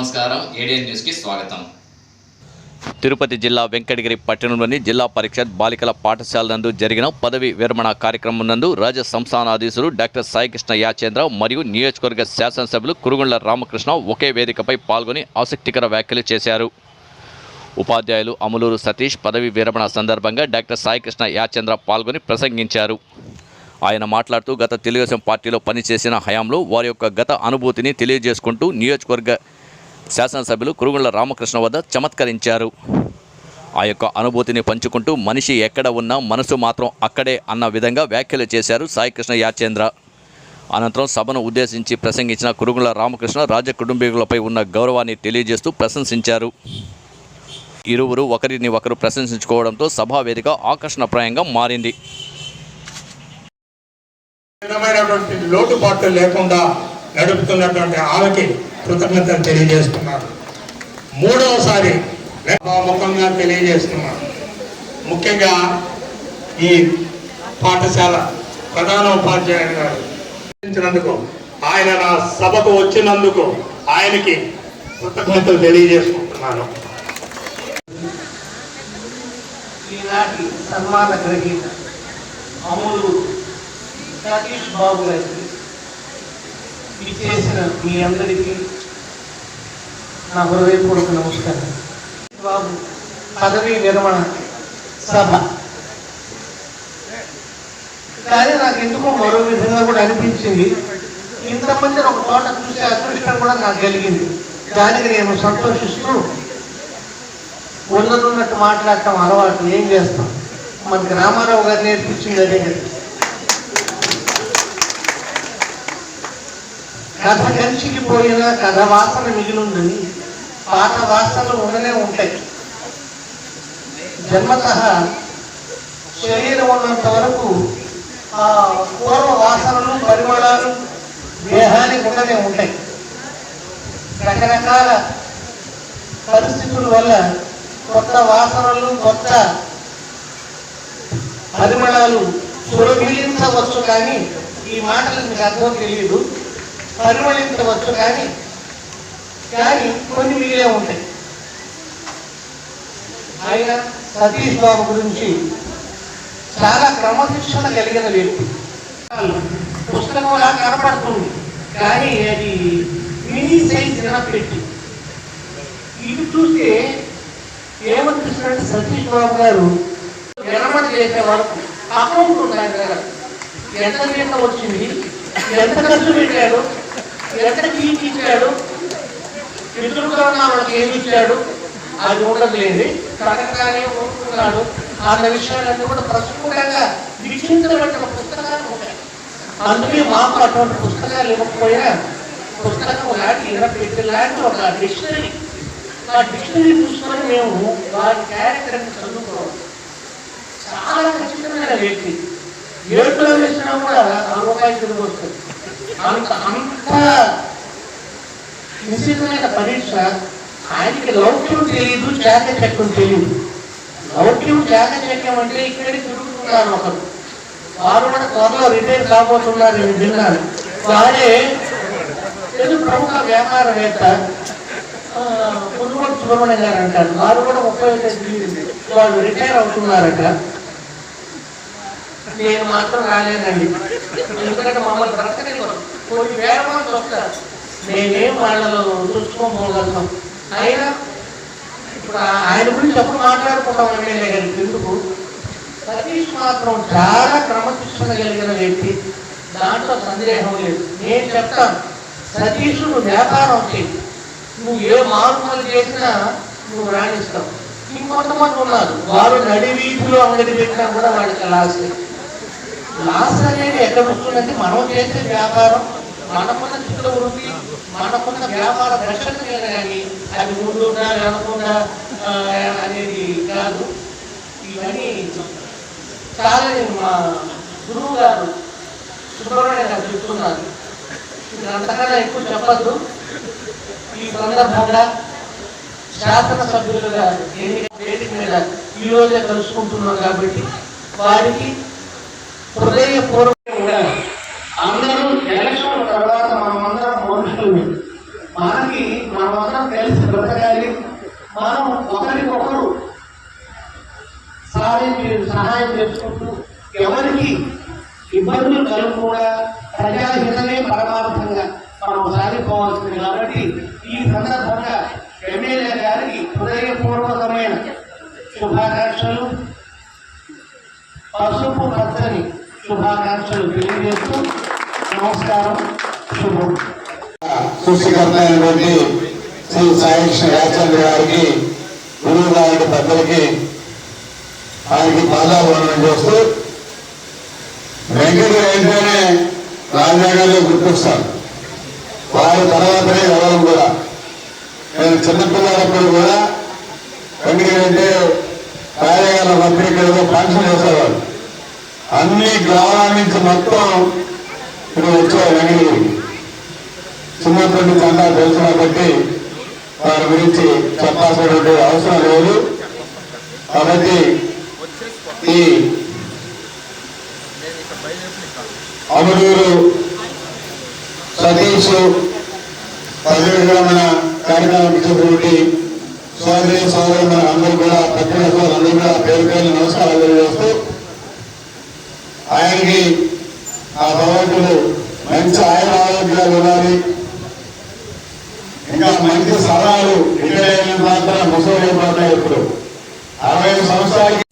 నమస్కారం. ఏడియన్ న్యూస్కి స్వాగతం. తిరుపతి జిల్లా వెంకటగిరి పట్టణంలోని జిల్లా పరిషత్ బాలికల పాఠశాల నందు జరిగిన పదవి విరమణ కార్యక్రమం నందు రాజ సంస్థానాధీశులు డాక్టర్ సాయికృష్ణ యాచేంద్ర మరియు నియోజకవర్గ శాసనసభ్యులు కురుగుండ్ల రామకృష్ణ ఒకే వేదికపై పాల్గొని ఆసక్తికర వ్యాఖ్యలు చేశారు. ఉపాధ్యాయులు అమలూరు సతీష్ పదవి విరమణ సందర్భంగా డాక్టర్ సాయికృష్ణ యాచేంద్ర పాల్గొని ప్రసంగించారు. ఆయన మాట్లాడుతూ గత తెలుగుదేశం పార్టీలో పనిచేసిన హయాంలో వారి యొక్క గత అనుభూతిని తెలియజేసుకుంటూ నియోజకవర్గ శాసనసభ్యులు కురుగుళ్ళ రామకృష్ణ వద్ద చమత్కరించారు. ఆ యొక్క అనుభూతిని పంచుకుంటూ మనిషి ఎక్కడ ఉన్నా మనసు మాత్రం అక్కడే అన్న విధంగా వ్యాఖ్యలు చేశారు సాయికృష్ణ యాచేంద్ర. అనంతరం సభను ఉద్దేశించి ప్రసంగించిన కురుగుల రామకృష్ణ రాజ కుటుంబీకులపై ఉన్న గౌరవాన్ని తెలియజేస్తూ ప్రశంసించారు. ఇరువురు ఒకరిని ఒకరు ప్రశంసించుకోవడంతో సభా వేదిక ఆకర్షణప్రాయంగా మారింది. లోటుపాట్లు లేకుండా నడుపుతున్నటువంటి ఆమెకి కృతజ్ఞతలు తెలియజేస్తున్నాను మూడవసారి ముఖంగా తెలియజేస్తున్నాను ముఖ్యంగా ఈ పాఠశాల ప్రధాన ఉపాధ్యాయుడు గారు ఆయన నా సభకు వచ్చినందుకు ఆయనకి కృతజ్ఞతలు తెలియజేసుకుంటున్నాను. ఈనాటి సన్మాన గ్రహీత అమూలు సతీష్ బాబు గారికి చేసిన మీ అందరికీ నా హృదయపూర్వక నమస్కారం. బాబు పదవీ విరమణ సభ. కానీ నాకు ఎందుకో మరో విధంగా కూడా అనిపించింది. ఇంతమంది ఒక చోట చూసే అదృష్టం కూడా నాకు కలిగింది. దానికి నేను సంతోషిస్తూ ఉన్నదున్నట్టు మాట్లాడటం అలవాటు ఏం చేస్తాం? మన రామారావు గారు నేర్పించింది అదే కదా. కథ కంచికి పోయినా కథ వాసన మిగిలిందని పాత వాసనలు ఉండనే ఉంటాయి. జన్మత శరీరం ఉన్నంత వరకు ఆ పూర్వ వాసనలు పరిమళాలు దేహానికి ఉండనే ఉంటాయి. రకరకాల పరిస్థితుల వల్ల కొత్త వాసనలు కొత్త పరిమళాలు సురభిలించవచ్చు కానీ ఈ మాటలు మీకు అర్థం తెలియదు. పరిమళించవచ్చు కానీ కానీ కొన్ని మిగిలే ఉంటాయి. ఆయన సతీష్ బాబు గురించి చాలా క్రమశిక్షణ కలిగిన వ్యక్తి. పుస్తకం అలా కనపడుతుంది కానీ అది మినీ సైజ్ పెట్టి ఇది చూస్తే ఏమనిపిస్తుందంటే సతీష్ బాబు గారు విరమణ చేసే వరకు అకౌంట్ ఉంది ఆయన ఎంత జీతం వచ్చింది? ఎంత ఖర్చు పెట్టారు? ఎంత కీకి ఇచ్చాడు? ఎదురుగా మనకి వాళ్ళకి ఏమి ఇచ్చాడు? అది ఉండదు లేదు ప్రకటనగానే ఉంటున్నాడు అన్న విషయాలన్నీ కూడా ప్రస్ఫుటంగా వీక్షించబడిన పుస్తకాలు ఉంటాయి అందుకే మాకు అటువంటి పుస్తకాలు ఇవ్వకపోయినా పుస్తకం లాంటి ఇరవై లాంటి ఒక డిక్షనరీ. ఆ డిక్షనరీ చూసుకొని మేము వారి క్యారెక్టర్ని చదువుకోవాలి చాలా ఖచ్చితమైన వ్యక్తి. ఏడులో వేసినా కూడా ఆ రూపాయి తిరిగి వస్తుంది. అంత అంత నిశ్చితమైన పరీక్ష ఆయనకి లౌక్యం తెలియదు చాకచక్యం తెలియదు లౌక్యం చాకచక్యం అంటే ఇక్కడికి తిరుగుతున్నారు ఒకరు. వారు కూడా త్వరలో రిటైర్ కాబోతున్నారు నేను విన్నాను. వారే ఏదో ప్రముఖ వ్యాపారవేత్త ఆ, సుబ్రహ్మణ్యం గారు అంటారు. వారు కూడా ముప్పై ఒకటి వాళ్ళు రిటైర్ అవుతున్నారట. నేను మాత్రం రాలేదండి. ఎందుకంటే మమ్మల్ని బ్రతకనివ్వరు కొన్ని వేల మంది వస్తారు. నేనేం వాళ్ళలో దృష్టికోగలుగుతాం అయినా ఇప్పుడు ఆయన గురించి ఎప్పుడు మాట్లాడుకుంటాం ఎమ్మెల్యే గారి ఎందుకు? సతీష్ మాత్రం చాలా క్రమశిక్షణ కలిగిన వ్యక్తి. దాంట్లో సందేహం లేదు. నేను చెప్తాను. సతీష్ నువ్వు వ్యాపారం చేయి. నువ్వు ఏ మార్పులు చేసినా నువ్వు రాణిస్తావు. ఇంకొంతమంది ఉన్నారు. వారు నడి వీధిలో అంగడి పెట్టినా కూడా వాళ్ళకి లాస్ లాస్ అనేది ఎక్కడ వస్తుందంటే మనం చేసే వ్యాపారం మనకున్న చిత్ర వృత్తి మనకున్న వ్యాపార దర్శనం మీద కానీ అది ముందుందా వెనకుండా అనేది కాదు. ఇవన్నీ చాలా మా గురువు గారు సుబ్రహ్మణ్య గారు చెప్తున్నారు. అంతకన్నా ఎక్కువ చెప్పద్దు. ఈ సందర్భంగా శాసనసభ్యులుగా వేదిక మీద ఈరోజే కలుసుకుంటున్నాం కాబట్టి వారికి మనం కలిసి బ్రతకాలి. మనం ఒకరికొకరు సహాయం సహాయం చేసుకుంటూ ఎవరికి ఇబ్బందులు కలగకుండా ప్రజాహితమే పరమార్థంగా మనం సాగిపోవాల్సింది కాబట్టి ఈ సందర్భంగా ఎమ్మెల్యే గారికి హృదయపూర్వకమైన శుభాకాంక్షలు. పసుపు పచ్చని శుభాకాంక్షలు తెలియజేస్తూ నమస్కారం. శుభం. సృష్టికర్త అయినటువంటి శ్రీ సాయికృష్ణ రాజచంద్ర గారికి గురువు గారి పెద్దలకి ఆయనకి పాదాభరణం చేస్తూ వెంకట వెంటనే రాజ్యాంగాల్లో గుర్తిస్తాను. వారి తర్వాతనే ఎవరు కూడా. నేను చిన్నపిల్లలప్పుడు కూడా వెంకట వెంటే కార్యాలయ పత్రికలలో ఫంక్షన్ చేసేవారు అన్ని గ్రామాల నుంచి మొత్తం ఇక్కడ వచ్చేవారు వెంకటగిరికి చిన్నప్పటి నుంచి అంతా తెలుసు కాబట్టి వారి గురించి చెప్పాల్సినటువంటి అవసరం లేదు. కాబట్టి ఈ అమరూరు సతీష్ పర్యటన విరమణ కార్యక్రమం ఇచ్చినటువంటి సోదరి సోదరులు అందరూ కూడా పత్రిక అందరూ కూడా పేరు పేరు నమస్కారాలు తెలియజేస్తూ ఆయనకి ఆ భగవంతుడు మంచి ఆయన ఆరోగ్యాలు ఉండాలి ఇంకా మంచి సలహాలు ఇక్కడ మాత్రం ముసలి ఇప్పుడు. అరవై సంవత్సరాలకి